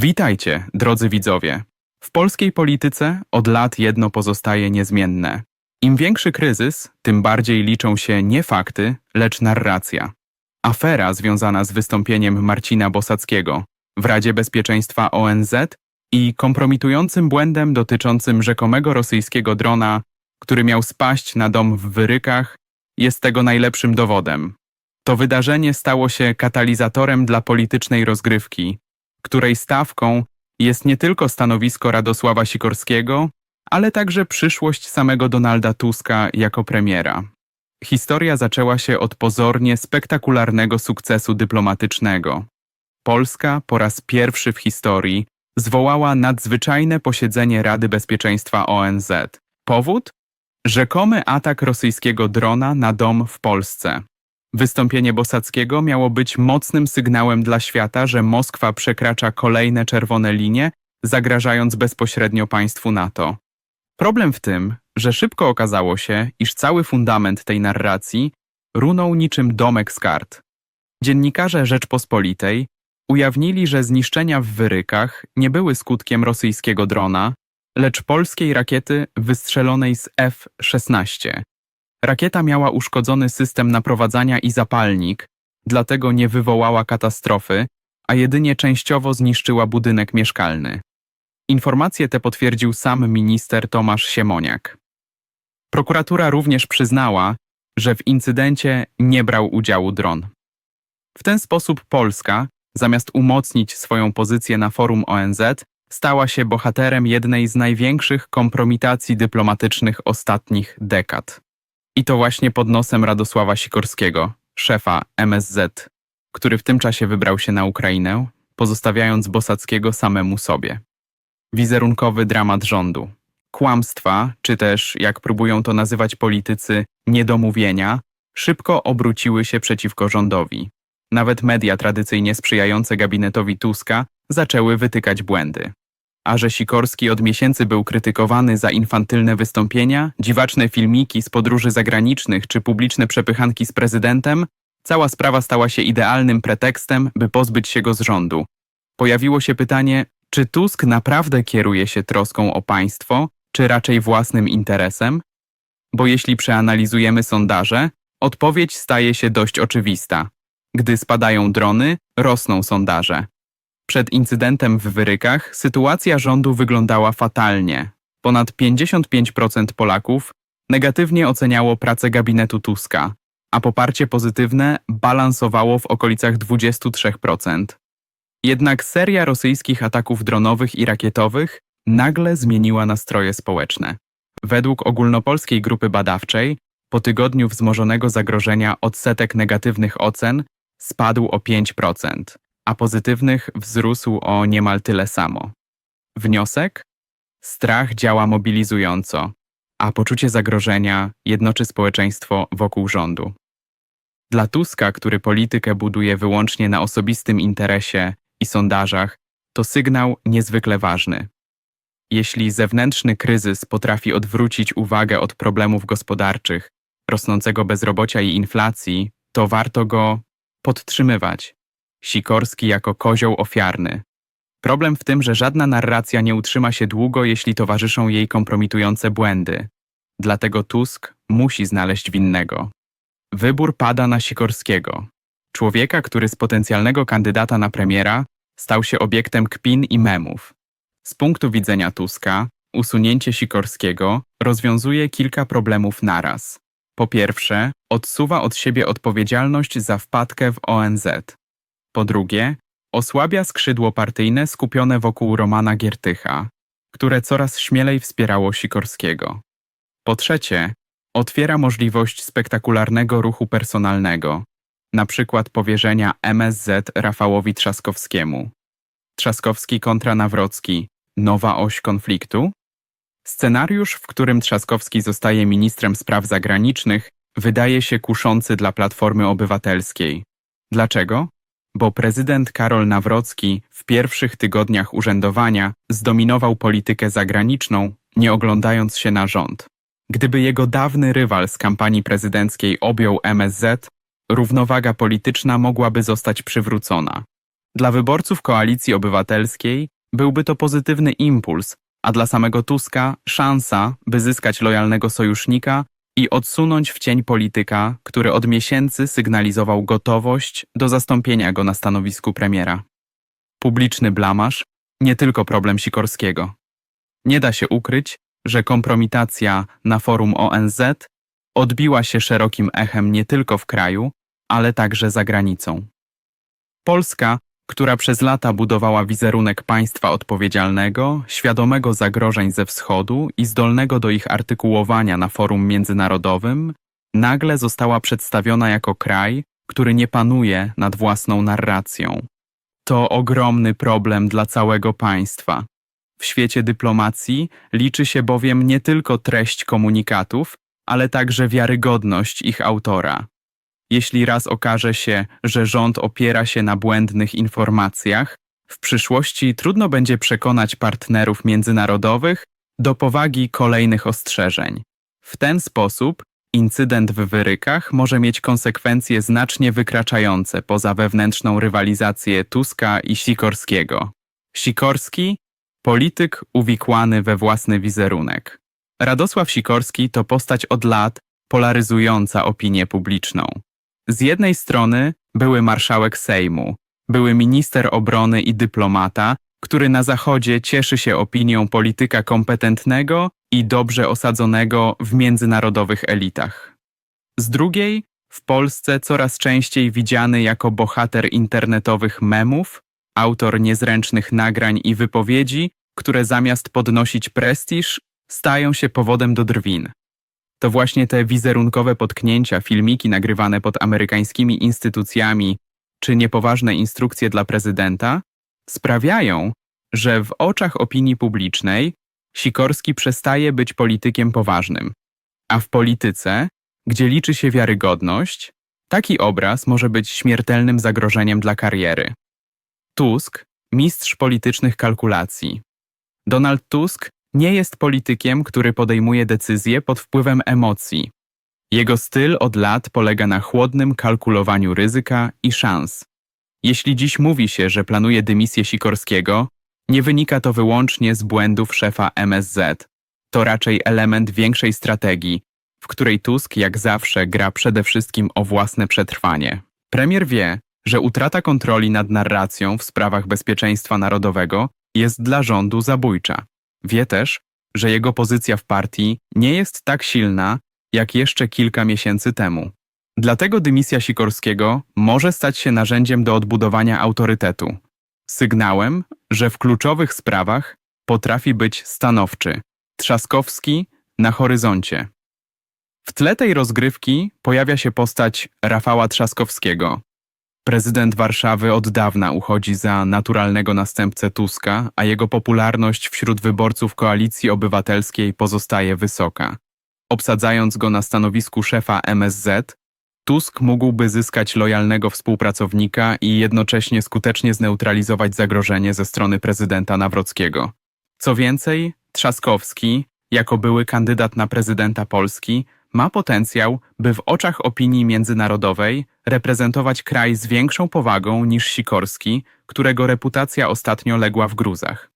Witajcie, drodzy widzowie. W polskiej polityce od lat jedno pozostaje niezmienne. Im większy kryzys, tym bardziej liczą się nie fakty, lecz narracja. Afera związana z wystąpieniem Marcina Bosackiego w Radzie Bezpieczeństwa ONZ i kompromitującym błędem dotyczącym rzekomego rosyjskiego drona, który miał spaść na dom w Wyrykach, jest tego najlepszym dowodem. To wydarzenie stało się katalizatorem dla politycznej rozgrywki, której stawką jest nie tylko stanowisko Radosława Sikorskiego, ale także przyszłość samego Donalda Tuska jako premiera. Historia zaczęła się od pozornie spektakularnego sukcesu dyplomatycznego. Polska po raz pierwszy w historii zwołała nadzwyczajne posiedzenie Rady Bezpieczeństwa ONZ. Powód? Rzekomy atak rosyjskiego drona na dom w Polsce. Wystąpienie Bosackiego miało być mocnym sygnałem dla świata, że Moskwa przekracza kolejne czerwone linie, zagrażając bezpośrednio państwu NATO. Problem w tym, że szybko okazało się, iż cały fundament tej narracji runął niczym domek z kart. Dziennikarze Rzeczpospolitej ujawnili, że zniszczenia w Wyrykach nie były skutkiem rosyjskiego drona, lecz polskiej rakiety wystrzelonej z F-16. Rakieta miała uszkodzony system naprowadzania i zapalnik, dlatego nie wywołała katastrofy, a jedynie częściowo zniszczyła budynek mieszkalny. Informacje te potwierdził sam minister Tomasz Siemoniak. Prokuratura również przyznała, że w incydencie nie brał udziału dron. W ten sposób Polska, zamiast umocnić swoją pozycję na forum ONZ, stała się bohaterem jednej z największych kompromitacji dyplomatycznych ostatnich dekad. I to właśnie pod nosem Radosława Sikorskiego, szefa MSZ, który w tym czasie wybrał się na Ukrainę, pozostawiając Bosackiego samemu sobie. Wizerunkowy dramat rządu. Kłamstwa, czy też, jak próbują to nazywać politycy, niedomówienia, szybko obróciły się przeciwko rządowi. Nawet media tradycyjnie sprzyjające gabinetowi Tuska zaczęły wytykać błędy. A że Sikorski od miesięcy był krytykowany za infantylne wystąpienia, dziwaczne filmiki z podróży zagranicznych czy publiczne przepychanki z prezydentem, cała sprawa stała się idealnym pretekstem, by pozbyć się go z rządu. Pojawiło się pytanie, czy Tusk naprawdę kieruje się troską o państwo, czy raczej własnym interesem? Bo jeśli przeanalizujemy sondaże, odpowiedź staje się dość oczywista. Gdy spadają drony, rosną sondaże. Przed incydentem w Wyrykach sytuacja rządu wyglądała fatalnie. Ponad 55% Polaków negatywnie oceniało pracę gabinetu Tuska, a poparcie pozytywne balansowało w okolicach 23%. Jednak seria rosyjskich ataków dronowych i rakietowych nagle zmieniła nastroje społeczne. Według ogólnopolskiej grupy badawczej, po tygodniu wzmożonego zagrożenia odsetek negatywnych ocen spadł o 5%, a pozytywnych wzrósł o niemal tyle samo. Wniosek? Strach działa mobilizująco, a poczucie zagrożenia jednoczy społeczeństwo wokół rządu. Dla Tuska, który politykę buduje wyłącznie na osobistym interesie i sondażach, to sygnał niezwykle ważny. Jeśli zewnętrzny kryzys potrafi odwrócić uwagę od problemów gospodarczych, rosnącego bezrobocia i inflacji, to warto go podtrzymywać. Sikorski jako kozioł ofiarny. Problem w tym, że żadna narracja nie utrzyma się długo, jeśli towarzyszą jej kompromitujące błędy. Dlatego Tusk musi znaleźć winnego. Wybór pada na Sikorskiego, człowieka, który z potencjalnego kandydata na premiera stał się obiektem kpin i memów. Z punktu widzenia Tuska, usunięcie Sikorskiego rozwiązuje kilka problemów naraz. Po pierwsze, odsuwa od siebie odpowiedzialność za wpadkę w ONZ. Po drugie, osłabia skrzydło partyjne skupione wokół Romana Giertycha, które coraz śmielej wspierało Sikorskiego. Po trzecie, otwiera możliwość spektakularnego ruchu personalnego, na przykład powierzenia MSZ Rafałowi Trzaskowskiemu. Trzaskowski kontra Nawrocki, nowa oś konfliktu? Scenariusz, w którym Trzaskowski zostaje ministrem spraw zagranicznych, wydaje się kuszący dla Platformy Obywatelskiej. Dlaczego? Bo prezydent Karol Nawrocki w pierwszych tygodniach urzędowania zdominował politykę zagraniczną, nie oglądając się na rząd. Gdyby jego dawny rywal z kampanii prezydenckiej objął MSZ, równowaga polityczna mogłaby zostać przywrócona. Dla wyborców Koalicji Obywatelskiej byłby to pozytywny impuls, a dla samego Tuska szansa, by zyskać lojalnego sojusznika i odsunąć w cień polityka, który od miesięcy sygnalizował gotowość do zastąpienia go na stanowisku premiera. Publiczny blamaż nie tylko problem Sikorskiego. Nie da się ukryć, że kompromitacja na forum ONZ odbiła się szerokim echem nie tylko w kraju, ale także za granicą. Polska, która przez lata budowała wizerunek państwa odpowiedzialnego, świadomego zagrożeń ze wschodu i zdolnego do ich artykułowania na forum międzynarodowym, nagle została przedstawiona jako kraj, który nie panuje nad własną narracją. To ogromny problem dla całego państwa. W świecie dyplomacji liczy się bowiem nie tylko treść komunikatów, ale także wiarygodność ich autora. Jeśli raz okaże się, że rząd opiera się na błędnych informacjach, w przyszłości trudno będzie przekonać partnerów międzynarodowych do powagi kolejnych ostrzeżeń. W ten sposób incydent w Wyrykach może mieć konsekwencje znacznie wykraczające poza wewnętrzną rywalizację Tuska i Sikorskiego. Sikorski polityk uwikłany we własny wizerunek. Radosław Sikorski to postać od lat polaryzująca opinię publiczną. Z jednej strony były marszałek Sejmu, były minister obrony i dyplomata, który na Zachodzie cieszy się opinią polityka kompetentnego i dobrze osadzonego w międzynarodowych elitach. Z drugiej, w Polsce coraz częściej widziany jako bohater internetowych memów, autor niezręcznych nagrań i wypowiedzi, które zamiast podnosić prestiż, stają się powodem do drwin. To właśnie te wizerunkowe potknięcia, filmiki nagrywane pod amerykańskimi instytucjami czy niepoważne instrukcje dla prezydenta sprawiają, że w oczach opinii publicznej Sikorski przestaje być politykiem poważnym. A w polityce, gdzie liczy się wiarygodność, taki obraz może być śmiertelnym zagrożeniem dla kariery. Tusk, mistrz politycznych kalkulacji. Donald Tusk nie jest politykiem, który podejmuje decyzje pod wpływem emocji. Jego styl od lat polega na chłodnym kalkulowaniu ryzyka i szans. Jeśli dziś mówi się, że planuje dymisję Sikorskiego, nie wynika to wyłącznie z błędów szefa MSZ. To raczej element większej strategii, w której Tusk jak zawsze gra przede wszystkim o własne przetrwanie. Premier wie, że utrata kontroli nad narracją w sprawach bezpieczeństwa narodowego jest dla rządu zabójcza. Wie też, że jego pozycja w partii nie jest tak silna, jak jeszcze kilka miesięcy temu. Dlatego dymisja Sikorskiego może stać się narzędziem do odbudowania autorytetu. Sygnałem, że w kluczowych sprawach potrafi być stanowczy, trzaskowski na horyzoncie. W tle tej rozgrywki pojawia się postać Rafała Trzaskowskiego, Prezydent Warszawy od dawna uchodzi za naturalnego następcę Tuska, a jego popularność wśród wyborców koalicji obywatelskiej pozostaje wysoka. Obsadzając go na stanowisku szefa MSZ, Tusk mógłby zyskać lojalnego współpracownika i jednocześnie skutecznie zneutralizować zagrożenie ze strony prezydenta Nawrockiego. Co więcej, Trzaskowski, jako były kandydat na prezydenta Polski, ma potencjał, by w oczach opinii międzynarodowej reprezentować kraj z większą powagą niż Sikorski, którego reputacja ostatnio legła w gruzach.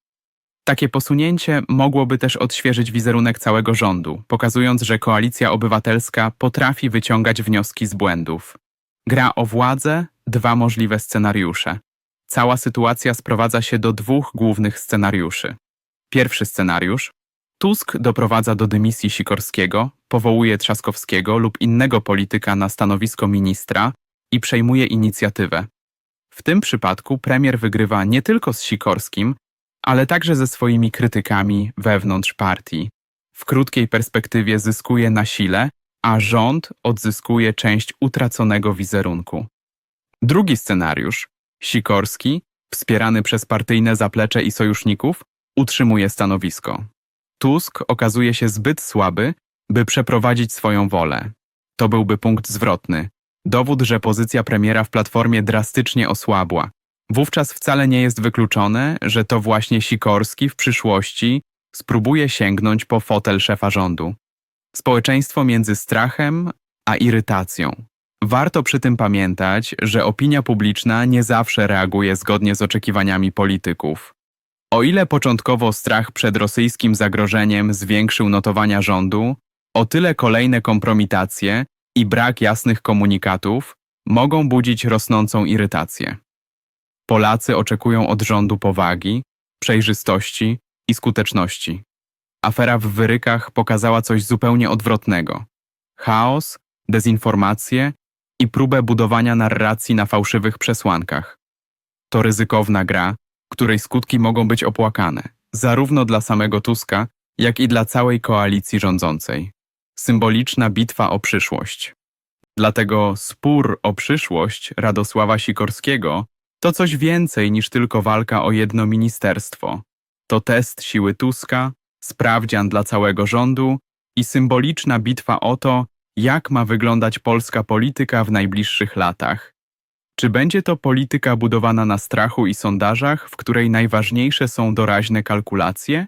Takie posunięcie mogłoby też odświeżyć wizerunek całego rządu, pokazując, że koalicja obywatelska potrafi wyciągać wnioski z błędów. Gra o władzę, dwa możliwe scenariusze. Cała sytuacja sprowadza się do dwóch głównych scenariuszy. Pierwszy scenariusz Tusk doprowadza do dymisji Sikorskiego, powołuje Trzaskowskiego lub innego polityka na stanowisko ministra i przejmuje inicjatywę. W tym przypadku premier wygrywa nie tylko z Sikorskim, ale także ze swoimi krytykami wewnątrz partii. W krótkiej perspektywie zyskuje na sile, a rząd odzyskuje część utraconego wizerunku. Drugi scenariusz Sikorski, wspierany przez partyjne zaplecze i sojuszników, utrzymuje stanowisko. Tusk okazuje się zbyt słaby, by przeprowadzić swoją wolę. To byłby punkt zwrotny. Dowód, że pozycja premiera w Platformie drastycznie osłabła. Wówczas wcale nie jest wykluczone, że to właśnie Sikorski w przyszłości spróbuje sięgnąć po fotel szefa rządu. Społeczeństwo między strachem a irytacją. Warto przy tym pamiętać, że opinia publiczna nie zawsze reaguje zgodnie z oczekiwaniami polityków. O ile początkowo strach przed rosyjskim zagrożeniem zwiększył notowania rządu, o tyle kolejne kompromitacje i brak jasnych komunikatów mogą budzić rosnącą irytację. Polacy oczekują od rządu powagi, przejrzystości i skuteczności. Afera w wyrykach pokazała coś zupełnie odwrotnego. Chaos, dezinformację i próbę budowania narracji na fałszywych przesłankach. To ryzykowna gra, której skutki mogą być opłakane, zarówno dla samego Tuska, jak i dla całej koalicji rządzącej. Symboliczna bitwa o przyszłość. Dlatego spór o przyszłość Radosława Sikorskiego to coś więcej niż tylko walka o jedno ministerstwo. To test siły Tuska, sprawdzian dla całego rządu i symboliczna bitwa o to, jak ma wyglądać polska polityka w najbliższych latach. Czy będzie to polityka budowana na strachu i sondażach, w której najważniejsze są doraźne kalkulacje?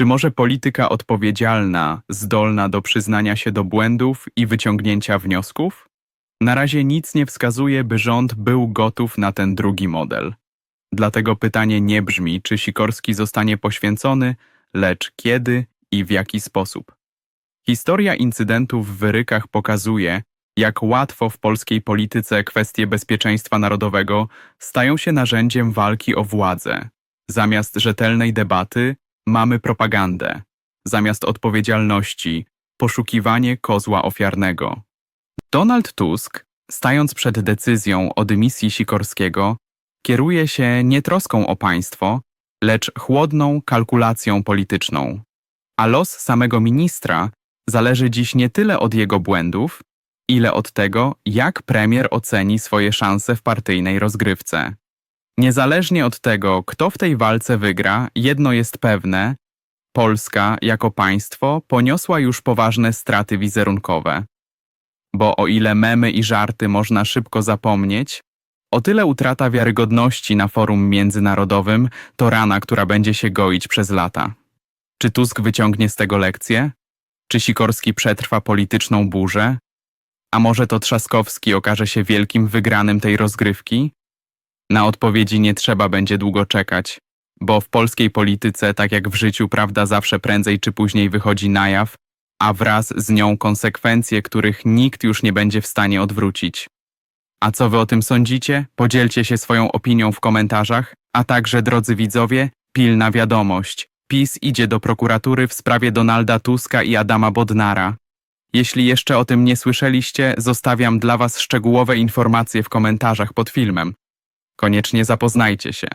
Czy może polityka odpowiedzialna, zdolna do przyznania się do błędów i wyciągnięcia wniosków? Na razie nic nie wskazuje, by rząd był gotów na ten drugi model. Dlatego pytanie nie brzmi, czy Sikorski zostanie poświęcony, lecz kiedy i w jaki sposób. Historia incydentów w Wyrykach pokazuje, jak łatwo w polskiej polityce kwestie bezpieczeństwa narodowego stają się narzędziem walki o władzę. Zamiast rzetelnej debaty mamy propagandę. Zamiast odpowiedzialności poszukiwanie kozła ofiarnego. Donald Tusk, stając przed decyzją o dymisji Sikorskiego, kieruje się nie troską o państwo, lecz chłodną kalkulacją polityczną. A los samego ministra zależy dziś nie tyle od jego błędów, ile od tego, jak premier oceni swoje szanse w partyjnej rozgrywce. Niezależnie od tego, kto w tej walce wygra, jedno jest pewne: Polska jako państwo poniosła już poważne straty wizerunkowe. Bo o ile memy i żarty można szybko zapomnieć, o tyle utrata wiarygodności na forum międzynarodowym to rana, która będzie się goić przez lata. Czy Tusk wyciągnie z tego lekcję? Czy Sikorski przetrwa polityczną burzę? A może to Trzaskowski okaże się wielkim wygranym tej rozgrywki? Na odpowiedzi nie trzeba będzie długo czekać, bo w polskiej polityce, tak jak w życiu, prawda zawsze prędzej czy później wychodzi na jaw, a wraz z nią konsekwencje, których nikt już nie będzie w stanie odwrócić. A co wy o tym sądzicie? Podzielcie się swoją opinią w komentarzach, a także, drodzy widzowie, pilna wiadomość. PiS idzie do prokuratury w sprawie Donalda Tuska i Adama Bodnara. Jeśli jeszcze o tym nie słyszeliście, zostawiam dla was szczegółowe informacje w komentarzach pod filmem. Koniecznie zapoznajcie się.